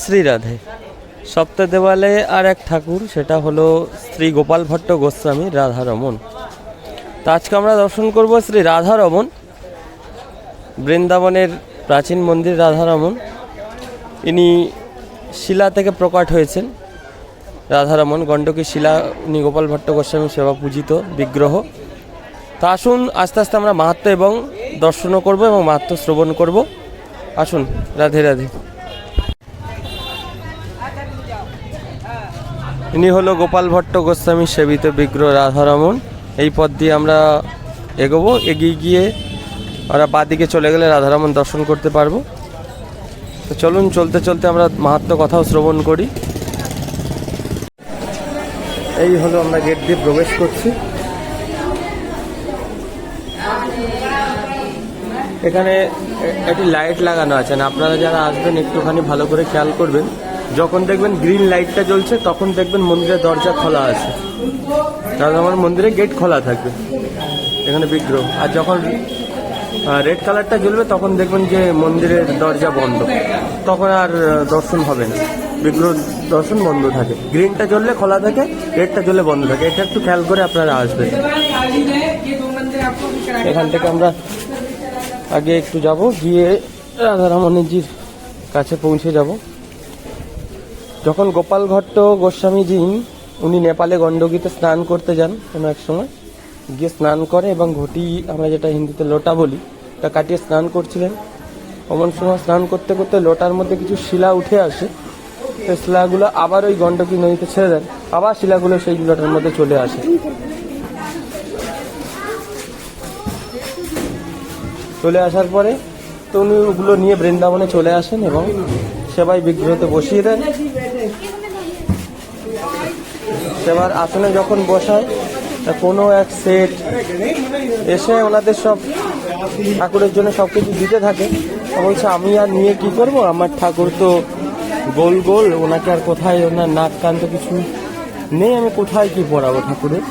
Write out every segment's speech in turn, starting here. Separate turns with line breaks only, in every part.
শ্রীরাধে সপ্ত দেওয়ালে আর এক ঠাকুর, সেটা হলো শ্রী গোপাল ভট্ট গোস্বামী রাধারমন তো আজকে আমরা দর্শন করব শ্রী রাধারমন বৃন্দাবনের প্রাচীন মন্দির রাধারমন ইনি শিলা থেকে প্রকাট হয়েছেন। রাধারমন গণ্ডকী শিলা, উনি গোপাল ভট্ট গোস্বামী সেবা পূজিত, বিগ্রহ। তা আসুন, আস্তে আস্তে আমরা মাহাত্ম এবং দর্শনও করব এবং মাহাত্ম শ্রবণ করব। আসুন, রাধে রাধে। ইনি হলো গোপাল ভট্ট গোস্বামী সেবিত বিগ্রহ রাধারমন। এই পথ দিয়ে আমরা এগোবো, এগিয়ে গিয়ে আমরা বাদিকে চলে গেলে রাধারমন দর্শন করতে পারব। তো চলুন, চলতে চলতে আমরা মাহাত্ম কথাও শ্রবণ করি। এই হলো আমরা গেট দিয়ে প্রবেশ করছি। এখানে একটি লাইট লাগানো আছে। আপনারা যারা আসবেন, একটুখানি ভালো করে খেয়াল করবেন। যখন দেখবেন গ্রিন লাইটটা জ্বলছে, তখন দেখবেন মন্দিরের দরজা খোলা আছে। তাহলে আমার মন্দিরে গেট খোলা থাকবে, এখানে বিগ্রহ। আর যখন রেড কালারটা জ্বলবে, তখন দেখবেন যে মন্দিরের দরজা বন্ধ। তখন আর দর্শন হবে না। বিগ্রহ দর্শন বন্ধ থাকে। গ্রিনটা জ্বললে খোলা থাকে রেডটা জ্বললে বন্ধ থাকে। এটা একটু খেয়াল করে আপনারা আসবেন। এখান থেকে আমরা আগে একটু যাব, গিয়ে রাধারামণিজির কাছে পৌঁছে যাব। যখন গোপাল ভট্ট গোস্বামীজি উনি নেপালে গণ্ডগীতে স্নান করতে যান কোনো এক সময়, গিয়ে স্নান করে এবং ঘটি, আমরা যেটা হিন্দিতে লোটা বলি, তা কাটিয়ে স্নান করছিলেন। অমন সময় স্নান করতে করতে লোটার মধ্যে কিছু শিলা উঠে আসে। সেই শিলাগুলো আবার ওই গণ্ডকী নদীতে ছেড়ে দেন। আবার শিলাগুলো সেই লোটার মধ্যে চলে আসে। চলে আসার পরে তো উনি ওগুলো নিয়ে বৃন্দাবনে চলে আসেন এবং সেবাই বিগ্রহতে বসিয়ে দেন। সেবার আসনে যখন বসায়, তা কোনো এক সেট এসে ওনাদের সব ঠাকুরের জন্য সব কিছু দিতে থাকে। তা বলছে, আমি আর নিয়ে কি করব? আমার ঠাকুর তো গোল গোল, ওনাকে আর কোথায় ওনার নাক কান তো কিছু নেই, আমি কোথায় কি পড়াবো ঠাকুরের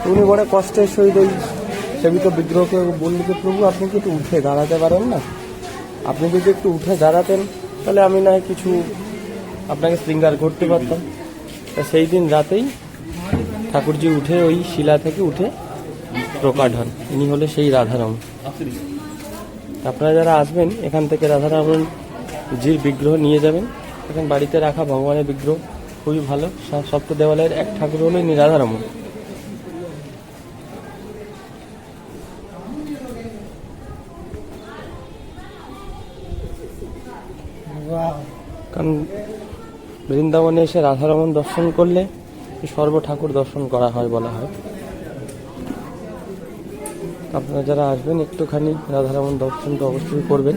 তো উনি বড় কষ্টের সহিত ওই সেবিত বিগ্রহকে বললি যে, প্রভু, আপনি কি একটু উঠে দাঁড়াতে পারেন না? আপনি যদি একটু উঠে দাঁড়াতেন, তাহলে আমি না কিছু আপনাকে শৃঙ্গার করতে পারতাম। তা সেই দিন রাতেই ঠাকুরজি উঠে ওই শিলা থেকে উঠে প্রকাট হন। ইনি হলে সেই রাধারমণ আপনারা যারা আসবেন এখান থেকে রাধারমণ জির বিগ্রহ নিয়ে যাবেন। এখন বাড়িতে রাখা ভগবানের বিগ্রহ খুবই ভালো। সব- সপ্ত দেওয়ালয়ের এক ঠাকুর হলো ইনি রাধারমণ কারণ বৃন্দাবনে এসে রাধারমণ দর্শন করলে সর্ব ঠাকুর দর্শন করা হয় বলা হয়। আপনারা যারা আসবেন, একটুখানি রাধারমণ দর্শন তো অবশ্যই করবেন।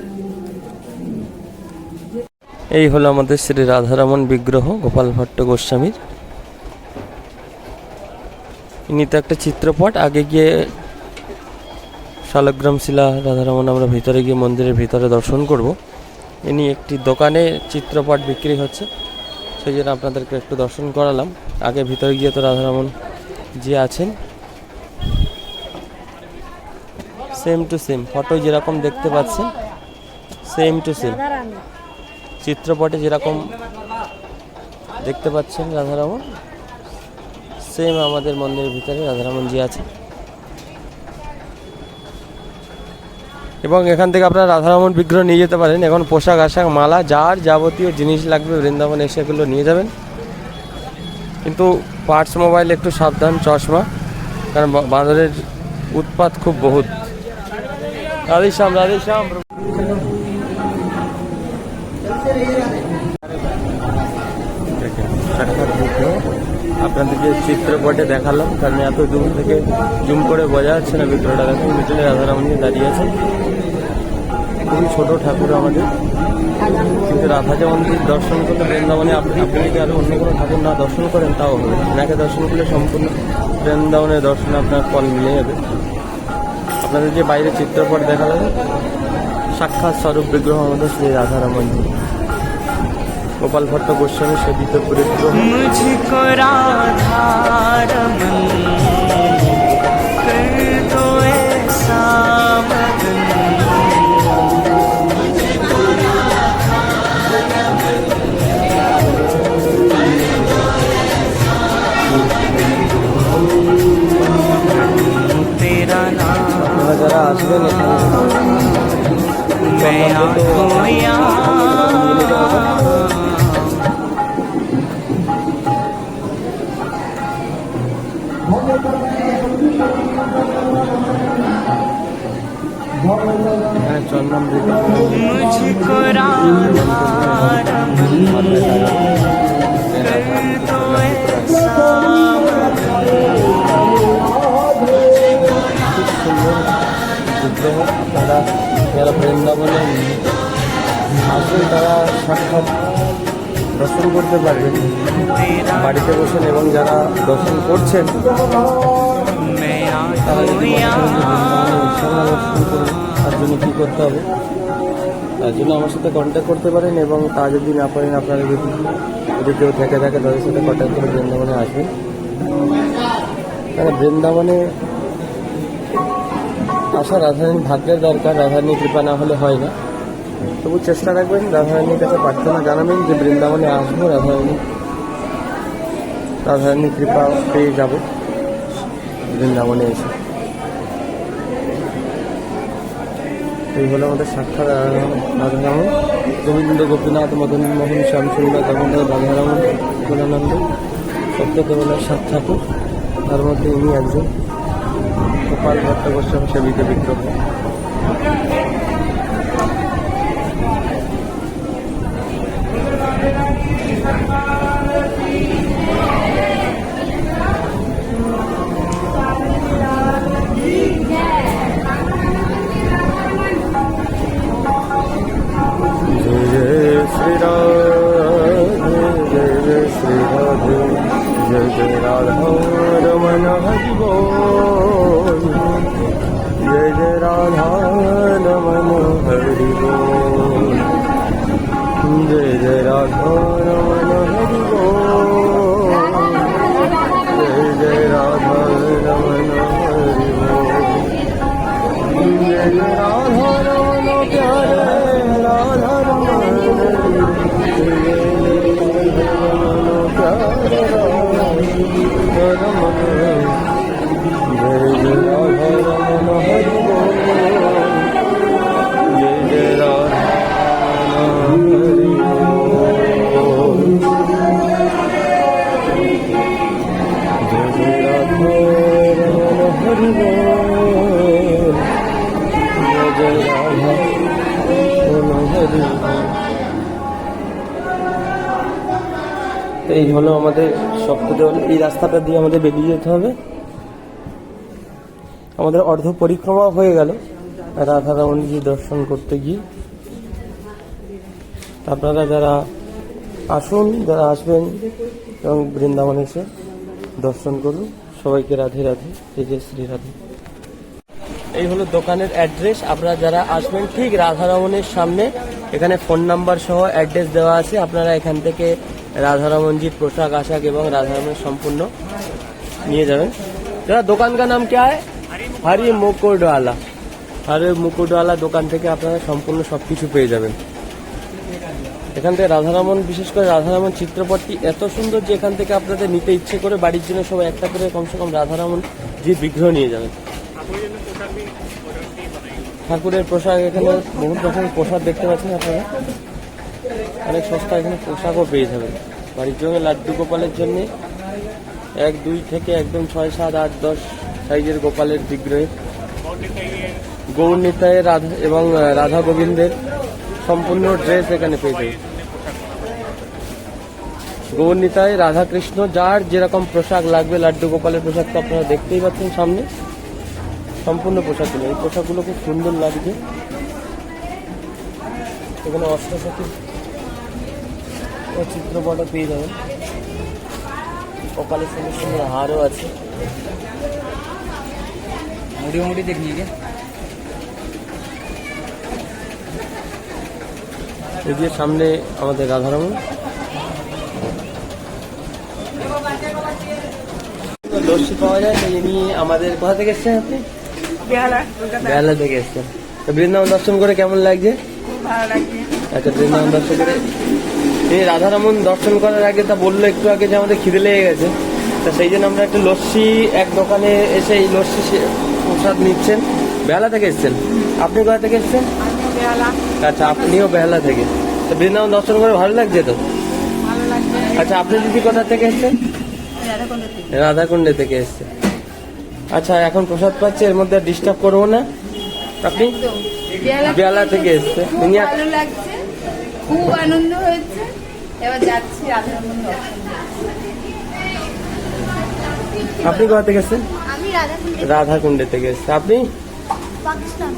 এই হলো আমাদের শ্রী রাধারমণ বিগ্রহ, গোপাল ভট্ট গোস্বামীর। ইনি তো একটা চিত্রপট। আগে গিয়ে শালগ্রাম শিলা রাধারমণ আমরা ভিতরে গিয়ে মন্দিরের ভিতরে দর্শন করব। ইনি একটি দোকানে চিত্রপট বিক্রি হচ্ছে। সেই জন্য আপনাদেরকে একটু দর্শন করালাম, আগে ভিতরে গিয়ে তো রাধারমণ যে আছেন। সেম টু সেম ফটো যেরকম দেখতে পাচ্ছেন সেম টু সেম চিত্রপটে যেরকম দেখতে পাচ্ছেন রাধারমণ সেম আমাদের মন্দিরের ভিতরে রাধারমণ জি আছে এবং এখান থেকে আপনারা রাধারমণ বিগ্রহ নিয়ে যেতে পারেন। এখন পোশাক, আশাক, মালা, যার যাবতীয় জিনিস লাগবে বৃন্দাবন এসে এগুলো নিয়ে যাবেন। কিন্তু পার্টস মোবাইল একটু সাবধান, চশমা, কারণ বাঁদরের উৎপাত খুব বহুত। রাধেশ্যাম রাধেশ্যাম। আপনাদেরকে চিত্রপটে দেখালাম কারণ এত দূর থেকে জুম করে বোঝা যাচ্ছে না বিগ্রহটা দেখুন মিটলে রাধারামণি দাঁড়িয়ে আছেন। খুবই ছোট ঠাকুর আমাদের। কিন্তু রাধা মন্দির দর্শন করলে বৃন্দাবনে আপনি আপনি যদি আরও অন্য কোনো ঠাকুর না দর্শন করেন? তাও হবে এনাকে দর্শন করলে সম্পূর্ণ বৃন্দাবনের দর্শন আপনার ফল মিলে যাবে। আপনাদের যে বাইরে চিত্রপট দেখালাম, সাক্ষাৎ স্বরূপ বিগ্রহ আমাদের শ্রী রাধারামন গোপাল ভট্ট গোস্বামী সেবিত বিগ্রহ
मुझको राधा रमन कर दो ऐसा मगन
চন্দন তারা যারা বৃন্দাবনে আসলে তারা সাক্ষাৎ দর্শন করতে পারবেন বাড়িতে বসেন এবং যারা দর্শন করছেন তারা যদি দর্শন করে তার জন্য কী করতে হবে? তার জন্য আমার সাথে কন্ট্যাক্ট করতে পারেন এবং তা যদি না পারেন, আপনারা যদি যদি কেউ থেকে থাকে, তাদের সাথে কন্ট্যাক্ট করে বৃন্দাবনে আসবেন। কারণ বৃন্দাবনে আসা রাধারানীর ভাগ্যের দরকার, রাধারানীর কৃপা না হলে হয় না। তবু চেষ্টা রাখবেন, রাধারানীর কাছে প্রার্থনা জানাবেন যে বৃন্দাবনে আসব, রাধারানী, রাধারানীর কৃপা পেয়ে যাব। বৃন্দাবনে এসে। এই হলো আমাদের সাক্ষাৎ রাধারামন গোবিন্দ গোপীনাথ, মদন মোহন শ্যামসুন্দর গোবিন্দ রাধারামন গুণানন্দ সত্যদেবনাথ সাত ঠাকুর। তার মধ্যে ইনি একজন। গোপাল ভট্ট গোস্বামী সেবিকা বিক্রম જય જય રાધા રમણ હરિ બોલ જય જય રાધા રમણ હરિ બોલ જય જય રાધા રમણ હરિ બોલ જય જય રાધા રમણ હરિ બોલ જય જય এই হলো আমাদের সপ্তদেওয়াল এই রাস্তাটা দিয়ে আমাদের বেরিয়ে যেতে হবে। আমাদের অর্ধ পরিক্রমা হয়ে গেল। রাধারমণজি দর্শন করতে গিয়ে। আপনারা যারা আসুন, যারা আসবেন এবং বৃন্দাবন এসে দর্শন করুন, সবাইকে রাধে রাধে। এই যে শ্রী রাধে। এই হলো দোকানের অ্যাড্রেস। আপনারা যারা আসবেন, ঠিক রাধারমণের সামনে এখানে ফোন নাম্বার সহ অ্যাড্রেস দেওয়া আছে। আপনারা এখান থেকে রাধারমনজির পোশাক, আশাক এবং রাধারমন সম্পূর্ণ। নিয়ে যাবেন। দাদা দোকান কা নাম কে হয় হরি মুকুটওয়ালা। হরি মুকুটওয়ালা দোকান থেকে আপনারা সম্পূর্ণ সব কিছু পেয়ে যাবেন। এখান থেকে রাধারমন, বিশেষ করে রাধারমন চিত্রপটটি এত সুন্দর যে এখান থেকে আপনাদের নিতে ইচ্ছে করে বাড়ির জন্য সবাই একটা করে কমসে কম রাধারমন যে বিগ্রহ নিয়ে যাবেন। ঠাকুরের পোশাক এখানে বহু রকম প্রসাদ দেখতে পাচ্ছেন আপনারা। অনেক সস্তা এখানে পোশাকও পেয়ে যাবেন। বাড়ির জন্য লাড্ডু গোপালের জন্য এক, দুই থেকে একদম ছয়, সাত, আট, দশ সাইজের গোপালের বিগ্রহে গৌর নিতায়ের রাধা এবং রাধা গোবিন্দের সম্পূর্ণ ড্রেস এখানে পেয়ে যাবে গৌর নিতাই, রাধা কৃষ্ণ, যার যেরকম পোশাক লাগবে, লাড্ডু গোপালের পোশাক তো আপনারা দেখতেই পাচ্ছেন সামনে। সম্পূর্ণ পোশাকগুলো, এই পোশাকগুলো খুব সুন্দর লাগছে। এখানে ও চিত্রপটও পেয়ে যাবেন। কপালে সুন্দর সুন্দর হারও আছে।
মোটি মোটি
দেখিয়ে এদিকে সামনে আমাদের রাধারমন। লস্যি পাওয়া যায় সেই এমনি আমাদের কোথা থেকে এসছেন আপনি? বেহালা থেকে এসছেন। বৃন্দাবন দর্শন করে কেমন লাগছে। আচ্ছা বৃন্দাবন দর্শন করে তিনি রাধারমন দর্শন করার আগে তা বলল একটু আগে যে আমাদের খিদে লেগে গেছে। তা সেই জন্য আমরা একটা লস্যি এক দোকানে এসে এই লস্যি প্রসাদ নিচ্ছেন। বেহালা থেকে এসছেন? আপনি কোথা থেকে এসছেন? আচ্ছা আপনিও বেহালা থেকে। তো বৃন্দাবন দর্শন করে ভালো লাগছে তো? আচ্ছা আপনি দিদি কোথা থেকে এসছেন? রাধাকুণ্ডে থেকে এসছে আচ্ছা এখন প্রসাদ পাচ্ছে এর মধ্যে ডিস্টার্ব করব না। আপনি? বেহালা থেকে এসছে
ভালো লাগছে। খুব আনন্দ হয়েছে। এবার যাচ্ছি রাধারমন
আপনি কোথা থেকে এসেছেন?
আমি রাধাকুণ্ডে।
থেকে আপনি?
পাকিস্তান।